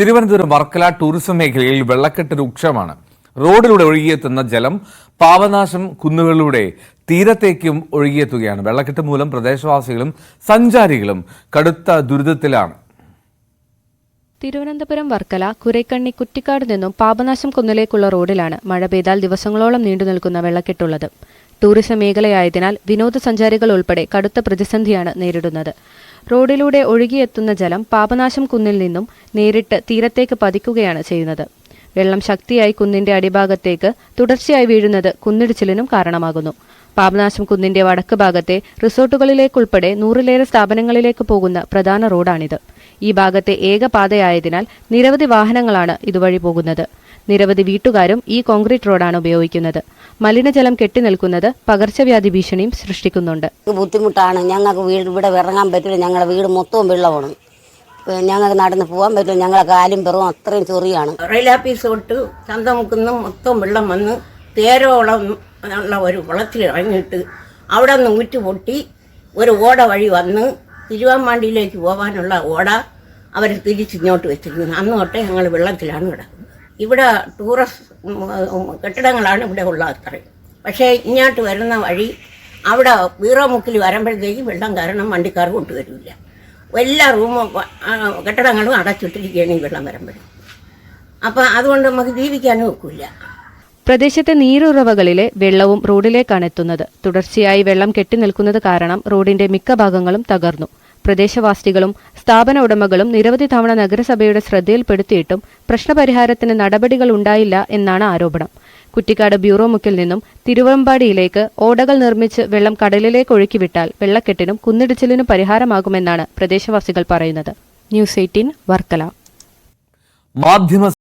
Thiruvananthapuram Varkala tourism മേഖലയിൽ വെള്ളക്കെട്ട് രൂക്ഷമാണ്. റോഡിലൂടെ ഒഴുകിയെത്തുന്ന ജലം പാവനാശം കുന്നുകളിലൂടെ തീരത്തേക്കും ഒഴുകിയെത്തുകയാണ്. വെള്ളക്കെട്ട് മൂലം പ്രദേശവാസികളും സഞ്ചാരികളും കടുത്ത ദുരിതത്തിലാണ്. തിരുവനന്തപുരം വർക്കല കുരൈക്കണ്ണി കുറ്റിക്കാട് നിന്നും പാപനാശം കുന്നിലേക്കുള്ള റോഡിലാണ് മഴ പെയ്താൽ ദിവസങ്ങളോളം നീണ്ടു നിൽക്കുന്ന വെള്ളക്കെട്ടുള്ളത്. ടൂറിസം മേഖലയായതിനാൽ വിനോദസഞ്ചാരികൾ ഉൾപ്പെടെ കടുത്ത പ്രതിസന്ധിയാണ് നേരിടുന്നത്. റോഡിലൂടെ ഒഴുകിയെത്തുന്ന ജലം പാപനാശം കുന്നിൽ നിന്നും നേരിട്ട് തീരത്തേക്ക് പതിക്കുകയാണ് ചെയ്യുന്നത്. വെള്ളം ശക്തിയായി കുന്നിന്റെ അടിഭാഗത്തേക്ക് തുടർച്ചയായി വീഴുന്നത് കുന്നിടിച്ചിലിനും കാരണമാകുന്നു. പാപനാശം കുന്നിന്റെ വടക്ക് ഭാഗത്തെ റിസോർട്ടുകളിലേക്കുൾപ്പെടെ നൂറിലേറെ സ്ഥാപനങ്ങളിലേക്ക് പോകുന്ന പ്രധാന റോഡാണിത്. ഈ ഭാഗത്തെ ഏകപാതയായതിനാൽ നിരവധി വാഹനങ്ങളാണ് ഇതുവഴി പോകുന്നത്. നിരവധി വീട്ടുകാരും ഈ കോൺക്രീറ്റ് റോഡാണ് ഉപയോഗിക്കുന്നത്. മലിനജലം കെട്ടിനിൽക്കുന്നത് പകർച്ചവ്യാധി ഭീഷണിയും സൃഷ്ടിക്കുന്നുണ്ട്. ബുദ്ധിമുട്ടാണ്. ഞങ്ങൾക്ക് വീട് ഇവിടെ ഇറങ്ങാൻ പറ്റില്ല. ഞങ്ങളുടെ വീട് മൊത്തവും വെള്ളമാണ്. ഞങ്ങൾക്ക് നടന്ന് പോകാൻ പറ്റില്ല. ഞങ്ങളെ കാലും പെറും അത്രയും ചെറിയാണ്. റെയിലാപ്പീസ് തൊട്ട് ചന്തമുക്കുന്ന മൊത്തം വെള്ളം വന്ന് തേരോളം ഉള്ള ഒരു കുളത്തിൽ ഇറങ്ങിയിട്ട് അവിടെ നിന്ന് ഊറ്റ് പൊട്ടി ഒരു ഓട വഴി വന്ന് തിരുവാമ്പാണ്ടിയിലേക്ക് പോകാനുള്ള ഓട അവർ തിരിച്ചിങ്ങോട്ട് വെച്ചിരിക്കുന്നു. അന്ന് തൊട്ടേ ഞങ്ങൾ വെള്ളത്തിലാണ് കിടക്കുന്നത്. ഇവിടെ ടൂറിസ്റ്റ് കെട്ടിടങ്ങളാണ് ഇവിടെ ഉള്ള അത്രയും. പക്ഷേ ഇങ്ങോട്ട് വരുന്ന വഴി അവിടെ വീറമുക്കിൽ വരുമ്പോഴത്തേക്കും വെള്ളം കാരണം വണ്ടിക്കാർ കൊണ്ടുവരില്ല. എല്ലാ റൂമും കെട്ടിടങ്ങളും അടച്ചിട്ടിരിക്കുകയാണ് ഈ വെള്ളം വരുമ്പോഴും. അപ്പം അതുകൊണ്ട് നമുക്ക് ജീവിക്കാനും ഒക്കില്ല. പ്രദേശത്തെ നീരുറവകളിലെ വെള്ളവും റോഡിലേക്കാണ് എത്തുന്നത്. തുടർച്ചയായി വെള്ളം കെട്ടിനിൽക്കുന്നത് കാരണം റോഡിന്റെ മിക്ക ഭാഗങ്ങളും തകർന്നു. പ്രദേശവാസികളും സ്ഥാപന ഉടമകളും നിരവധി തവണ നഗരസഭയുടെ ശ്രദ്ധയിൽപ്പെടുത്തിയിട്ടും പ്രശ്നപരിഹാരത്തിന് നടപടികൾ ഉണ്ടായില്ല എന്നാണ് ആരോപണം. കുറ്റിക്കാട് ബ്യൂറോ മുക്കിൽ നിന്നും തിരുവമ്പാടിയിലേക്ക് ഓടകൾ നിർമ്മിച്ച് വെള്ളം കടലിലേക്ക് ഒഴുക്കിവിട്ടാൽ വെള്ളക്കെട്ടിനും കുന്നിടിച്ചിലിനും പരിഹാരമാകുമെന്നാണ് പ്രദേശവാസികൾ പറയുന്നത്. News eighteen Varkala. മാധ്യമ